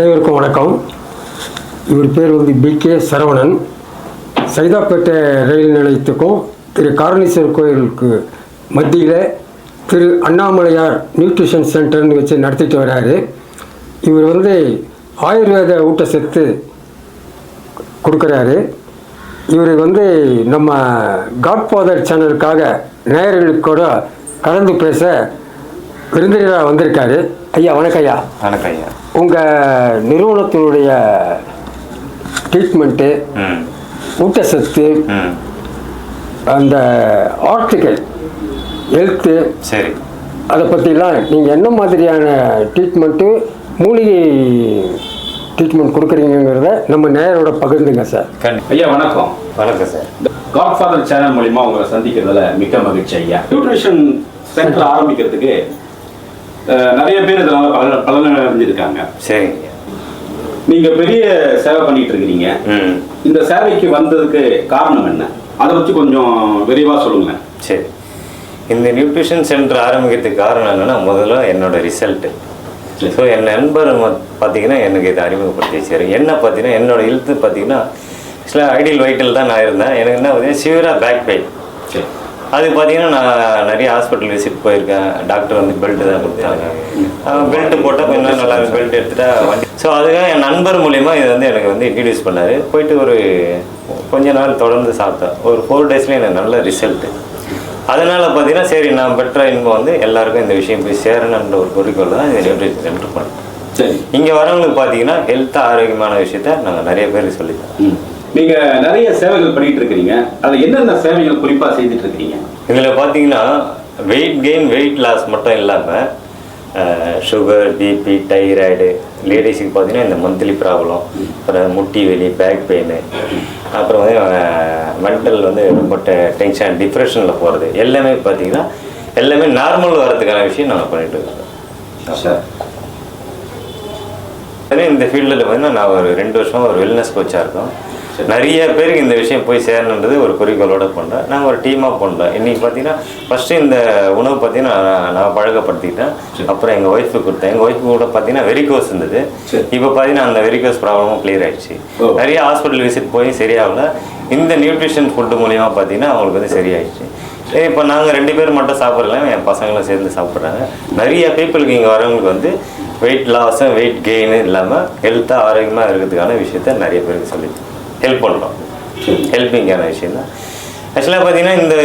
அனைவருக்கும் வணக்கம். இவர் பேர் வந்து P K Saravanan. Saidapet rail நிலையத்துக்கும் திரு காரணீஸ்வரர் கோயிலுக்கு மத்தியில் திரு அண்ணாமலையார் நியூட்ரிஷன் சென்டர்னு வச்சு நடத்திட்டு வராரு. இவர் வந்து ஆயுர்வேத ஊட்டச்சத்து கொடுக்குறாரு. இவர் வந்து நம்ம காட்ஃபாதர் சேனலுக்காக நேயர்களுக்கு கூட கலந்து பேச விருந்தினராக வந்திருக்காரு. ஐயா வணக்கம் ஐயா. வணக்கம் ஐயா. உங்கள் நிறுவனத்தினுடைய ட்ரீட்மெண்ட்டு ஊட்டச்சத்து அந்த ஆர்டிக்கல் ஹெல்த்து சரி. அதை பற்றிலாம் நீங்கள் என்ன மாதிரியான ட்ரீட்மெண்ட்டு மூலிகை ட்ரீட்மெண்ட் கொடுக்குறீங்கிறத நம்ம நேரோட பகிர்ந்துங்க சார். ஐயா வணக்கம். வணக்கம் சார். காட்ஃபாதர் சேனல் மூலியமா உங்களை சந்திக்கிறதுல மிக்க மகிழ்ச்சி ஐயா. நியூட்ரிஷன் சென்டர் ஆரம்பிக்கிறதுக்கு நிறைய பேர் இதனால பல பலன் அடைஞ்சிருக்காங்க சரிங்க. ஐயா நீங்க பெரிய சேவை பண்ணிட்டு இருக்கிறீங்க இந்த சேவைக்கு வந்ததுக்கு காரணம் என்ன? அதை பத்தி கொஞ்சம் விரிவா சொல்லுங்களேன். சரி. இந்த நியூட்ரிஷன் சென்டர் ஆரம்பிக்கிறதுக்கு காரணம் என்னன்னா முதல்ல என்னோட ரிசல்ட்டு. ஸோ என் நண்பர் பார்த்தீங்கன்னா எனக்கு இதை அறிமுகப்படுத்தி வச்சாரு என்ன பார்த்தீங்கன்னா என்னோட ஹெல்த்து பார்த்தீங்கன்னா ஆக்சுவலாக ஐடியல் வைட்டல் தான் நான் இருந்தேன். எனக்கு என்ன பார்த்தீங்கன்னா சிவியராக பேக் பெயின் சரி. அது பார்த்தீங்கன்னா நான் நிறைய ஹாஸ்பிட்டல் விசிட் போயிருக்கேன். டாக்டர் வந்து பெல்ட் தான் கொடுத்தாங்க. பெல்ட் போட்டால் கொஞ்சம் நல்லா பெல்ட் எடுத்துட்டா வண்டி. ஸோ அதுக்காக என் நண்பர் மூலியமா இது வந்து எனக்கு வந்து இன்ட்ரடியூஸ் பண்ணார். போயிட்டு ஒரு கொஞ்ச நாள் தொடர்ந்து சாப்பிட்டேன். ஒரு ஃபோர் டேஸ்லேயே எனக்கு நல்ல ரிசல்ட்டு அதனால பார்த்தீங்கன்னா சரி நான் பெட்டரா இன்பம் வந்து எல்லாருக்கும் இந்த விஷயம் போய் சேரணுன்ற ஒரு குறிக்கோள் தான் இந்த நியூட்ரிஷன் சென்டர் பண்ணேன் சரி. இங்கே வரவங்களுக்கு பார்த்தீங்கன்னா ஹெல்த் ஆரோக்கியமான விஷயத்த நாங்கள் நிறைய பேருக்கு சொல்லித்தரோம். நீங்க நிறைய சேவைகள் பண்ணிட்டு இருக்கிறீங்க. அதுல என்னென்ன சேவைகள் குறிப்பா செய்துட்டு இருக்கிறீங்க? இதில் பார்த்தீங்கன்னா வெயிட் கெயின் வெயிட் லாஸ் மட்டும் இல்லாமல் சுகர் பிபி தைராய்டு லேடிஸுக்கு பார்த்தீங்கன்னா இந்த மந்த்லி ப்ராப்ளம் அப்புறம் முட்டி வலி பேக் பெயின் அப்புறம் வந்து மென்டல் வந்து ரொம்ப டென்ஷன் டிப்ரெஷனில் போகிறது எல்லாமே பார்த்தீங்கன்னா எல்லாமே நார்மல் வரதுக்கான விஷயம் நாங்கள் பண்ணிட்டு இருக்கோம். சார் இந்த ஃபீல்டில் பார்த்தீங்கன்னா நான் ஒரு ரெண்டு வருஷமா ஒரு வெல்னஸ் கோச்சாக இருக்கோம். நிறைய பேருக்கு இந்த விஷயம் போய் சேரணுன்றது ஒரு குறிக்கோளோட பண்ணுறேன் நாங்கள் ஒரு டீமாக பண்ணுறோம் இன்றைக்கி பார்த்தீங்கன்னா ஃபஸ்ட்டு இந்த உணவு பார்த்தீங்கன்னா நான் நான் பழக்கப்படுத்திக்கிட்டேன். அப்புறம் எங்கள் ஒய்ஃபுக்கு கொடுத்தேன். எங்கள் ஒய்ஃபு கூட பார்த்தீங்கன்னா வெரிகோஸ் இருந்தது. இப்போ பார்த்தீங்கன்னா அந்த வெரிகோஸ் ப்ராப்ளமும் கிளியர் ஆயிடுச்சு. ஓ. நிறைய ஹாஸ்பிட்டல் விசிட் போய் சரியாகல. இந்த நியூட்ரிஷன் ஃபுட்டு மூலியமா பார்த்தீங்கன்னா அவங்களுக்கு வந்து சரியாயிடுச்சு. இப்போ நாங்கள் ரெண்டு பேர் மட்டும் சாப்பிடல. என் பசங்களும் சேர்ந்து சாப்பிட்றாங்க. நிறைய பீப்புளுக்கு இங்கே வரவங்களுக்கு வந்து வெயிட் லாஸும் வெயிட் கெயின் இல்லாமல் ஹெல்த்தாக ஆரோக்கியமாக இருக்கிறதுக்கான விஷயத்த நிறைய பேருக்கு சொல்லி ஹெல்ப் பண்ணுறோம். ஹெல்ப்பிங்கான விஷயம் தான் ஆக்சுவலாக பார்த்தீங்கன்னா இந்த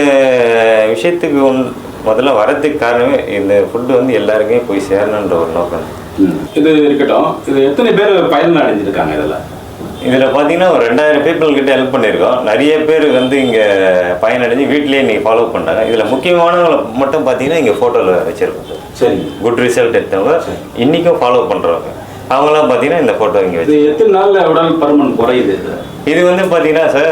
விஷயத்துக்கு ஒன் முதல்ல வரதுக்கு காரணமே இந்த ஃபுட்டு வந்து எல்லாருக்குமே போய் சேரணுன்ற ஒரு நோக்கம். இது இருக்கட்டும். இது எத்தனை பேர் பயன் அடைஞ்சிருக்காங்க இதுல? இதில் பார்த்தீங்கன்னா ஒரு ரெண்டாயிரம் பீப்புள் கிட்ட ஹெல்ப் பண்ணியிருக்கோம். நிறைய பேர் வந்து இங்கே பயனடைஞ்சு வீட்லேயே நீ ஃபாலோ பண்ணாங்க இதில் முக்கியமானவங்களை மட்டும் பார்த்தீங்கன்னா இங்கே ஃபோட்டோவில் வச்சுருக்கோம். சரி. குட் ரிசல்ட் எடுத்தவங்க இன்றைக்கும் ஃபாலோ பண்ணுறவங்க அவங்களாம் பார்த்தீங்கன்னா இந்த ஃபோட்டோ இங்கே வச்சு எத்தனை நாள்ல உடல் பருமன் குறையுது இது? இது வந்து பார்த்தீங்கன்னா சார்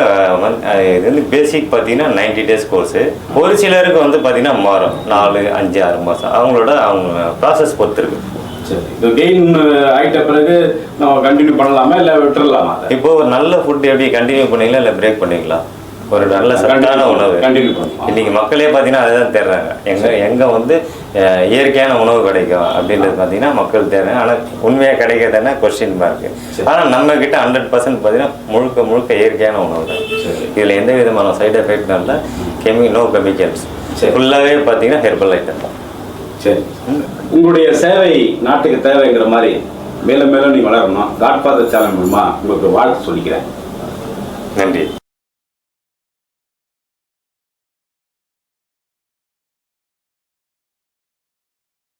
இது வந்து பேசிக் பார்த்தீங்கன்னா 90 டேஸ் கோர்ஸு ஒரு சிலருக்கு வந்து பார்த்தீங்கன்னா மாறும். நாலு அஞ்சு ஆறு மாதம் அவங்களோட அவங்க ப்ராசஸ் பொறுத்து இருக்கு. சரி. இது கெயின் ஆயிட்ட பிறகு நம்ம கண்டினியூ பண்ணலாமா? இல்லை விட்டுறலாமா இப்போ ஒரு நல்ல ஃபுட் எப்படி கண்டினியூ பண்ணீங்களா இல்லை பிரேக் பண்ணீங்களா? ஒரு நல்ல சத்தான உணவு. இன்னைக்கு மக்களே பார்த்தீங்கன்னா அதுதான் தேடுறாங்க. எங்க எங்க வந்து இயற்கையான உணவு கிடைக்கும் அப்படின்றது பார்த்தீங்கன்னா மக்கள் தேடுறாங்க. ஆனால் உண்மையாக கிடைக்கிறதுனா கொஸ்டின் மார்க் ஆனால் நம்ம கிட்ட ஹண்ட்ரட் பர்சன்ட் பார்த்தீங்கன்னா முழுக்க முழுக்க இயற்கையான உணவு தான். சரி. இதில் எந்த விதமான சைடு எஃபெக்ட் இல்லை. கெமி நோ கெமிக்கல்ஸ் சரி. ஃபுல்லாகவே பார்த்தீங்கன்னா ஹெர்பல் ஐட்டம் தான். சரி. உங்களுடைய சேவை நாட்டுக்கு தேவைங்கிற மாதிரி மேலும் மேலும் நீ வளரணும். காட்ஃபாதர் சேனல் மூலமா உங்களுக்கு வாழ்த்து சொல்லிக்கிறேன். நன்றி.